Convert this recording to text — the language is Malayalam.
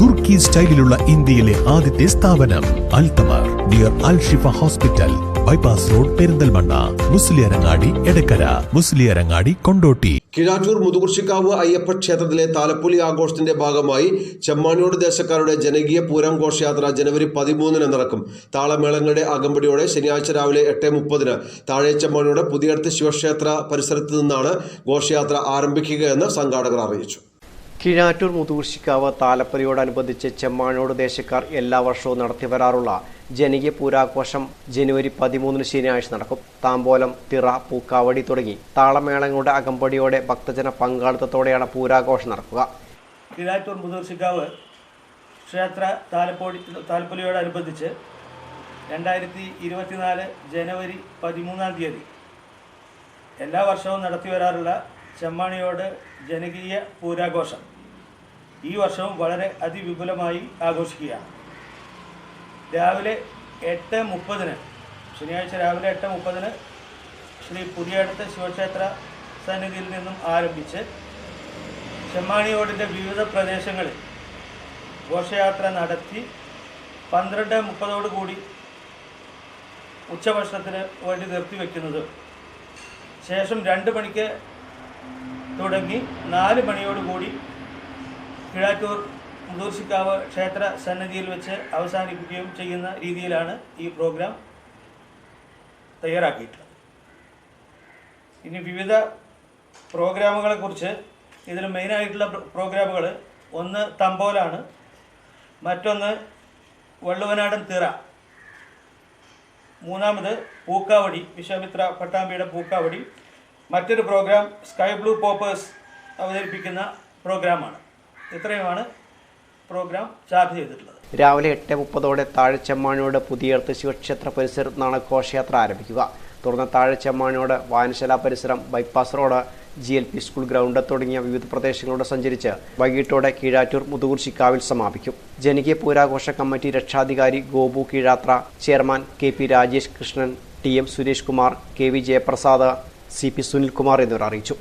തുർക്കി സ്റ്റൈലിലുള്ള ഇന്ത്യയിലെ ആദ്യത്തെ സ്ഥാപനം അൽതമർ dear Al Shifa hospital bypass road Perinthalmanna. Musliyarangadi Edakkara. Musliyarangadi Kondotty. Kizhattur Muthukurissikkavu Ayyappa ക്ഷേത്രത്തിലെ താലപ്പൊലി ആഘോഷത്തിന്റെ ഭാഗമായി ചെമ്മാനോട് ദേശക്കാരുടെ ജനകീയ പൂരം ഘോഷയാത്ര ജനുവരി പതിമൂന്നിന് നടക്കും. താളമേളങ്ങളുടെ അകമ്പടിയോടെ ശനിയാഴ്ച രാവിലെ എട്ട് മുപ്പതിന് താഴെ ചെമ്മാനോട് പുതിയടത്ത് ശിവക്ഷേത്ര പരിസരത്ത് നിന്നാണ് ഘോഷയാത്ര ആരംഭിക്കുകയെന്ന് സംഘാടകർ അറിയിച്ചു. കിഴാറ്റൂർ മുതൂർശിക്കാവ് താലപ്പൊലിയോടനുബന്ധിച്ച് ചെമ്മാനോട് ദേശക്കാർ എല്ലാ വർഷവും നടത്തിവരാറുള്ള ജനകീയ പൂരാഘോഷം ജനുവരി പതിമൂന്നിന് ശനിയാഴ്ച നടക്കും. താമ്പോലം തിറ പൂക്കാവടി തുടങ്ങി താളമേളങ്ങളുടെ അകമ്പടിയോടെ ഭക്തജന പങ്കാളിത്തത്തോടെയാണ് പൂരാഘോഷം നടക്കുക. കിഴാറ്റൂർ മുതുകുർശിക്കാവ് ക്ഷേത്ര താലപ്പൊടി താലപ്പൊലിയോടനുബന്ധിച്ച് രണ്ടായിരത്തി ഇരുപത്തിനാല് ജനുവരി പതിമൂന്നാം തീയതി എല്ലാ വർഷവും നടത്തി വരാറുള്ള ചെമ്മാണിയോട് ജനകീയ പൂരാഘോഷം. ഈ വർഷവും വളരെ അതിവിപുലമായി ആഘോഷിക്കുകയാണ്. രാവിലെ എട്ട് മുപ്പതിന് ശനിയാഴ്ച രാവിലെ എട്ട് മുപ്പതിന് ശ്രീ പുതിയടത്ത് ശിവക്ഷേത്ര സന്നിധിയിൽ നിന്നും ആരംഭിച്ച് ചെമ്മാണിയോടിന്റെ വിവിധ പ്രദേശങ്ങളിൽ ഘോഷയാത്ര നടത്തി പന്ത്രണ്ട് മുപ്പതോടുകൂടി ഉച്ചഭക്ഷണത്തിന് വേണ്ടി നിർത്തിവെക്കുന്നത്. ശേഷം രണ്ട് മണിക്ക് തുടങ്ങി നാല് മണിയോടുകൂടി കിഴാറ്റൂർ മുതൂർശിക്കാവ് ക്ഷേത്ര സന്നിധിയിൽ വെച്ച് അവസാനിപ്പിക്കുകയും ചെയ്യുന്ന രീതിയിലാണ് ഈ പ്രോഗ്രാം തയ്യാറാക്കിയിട്ടുള്ളത്. ഇനി വിവിധ പ്രോഗ്രാമുകളെക്കുറിച്ച് ഇതിൽ മെയിനായിട്ടുള്ള പ്രോഗ്രാമുകൾ ഒന്ന് തമ്പോലാണ് മറ്റൊന്ന് വള്ളുവനാടൻ തിറ മൂന്നാമത് പൂക്കാവടി വിശ്വാമിത്ര പട്ടാമ്പിയുടെ പൂക്കാവടി മറ്റൊരു പ്രോഗ്രാം സ്കൈ ബ്ലൂ പോപ്പേഴ്സ് അവതരിപ്പിക്കുന്ന പ്രോഗ്രാമാണ്. ഇത്രയുമാണ് പ്രോഗ്രാം ചാർജ് ചെയ്തിട്ടുള്ളത്. രാവിലെ എട്ട് മുപ്പതോടെ താഴെച്ചമ്മാനോട് പുതിയർത്ത് ശിവക്ഷേത്ര പരിസരത്ത് നിന്നാണ് ഘോഷയാത്ര ആരംഭിക്കുക. തുടർന്ന് താഴെച്ചമ്മാനോട് വായനശാല പരിസരം bypass road G L P school ground തുടങ്ങിയ വിവിധ പ്രദേശങ്ങളിലൂടെ സഞ്ചരിച്ച് വൈകിട്ടോടെ കീഴാറ്റൂർ മുതുകുർശിക്കാവിൽ സമാപിക്കും. ജനകീയ പൂരാഘോഷ കമ്മിറ്റി രക്ഷാധികാരി Gopu Keezhathra chairman K P Rajesh Krishnan T M Suresh Kumar K V Jayaprasad C P Sunilkumar എന്നിവർ അറിയിച്ചു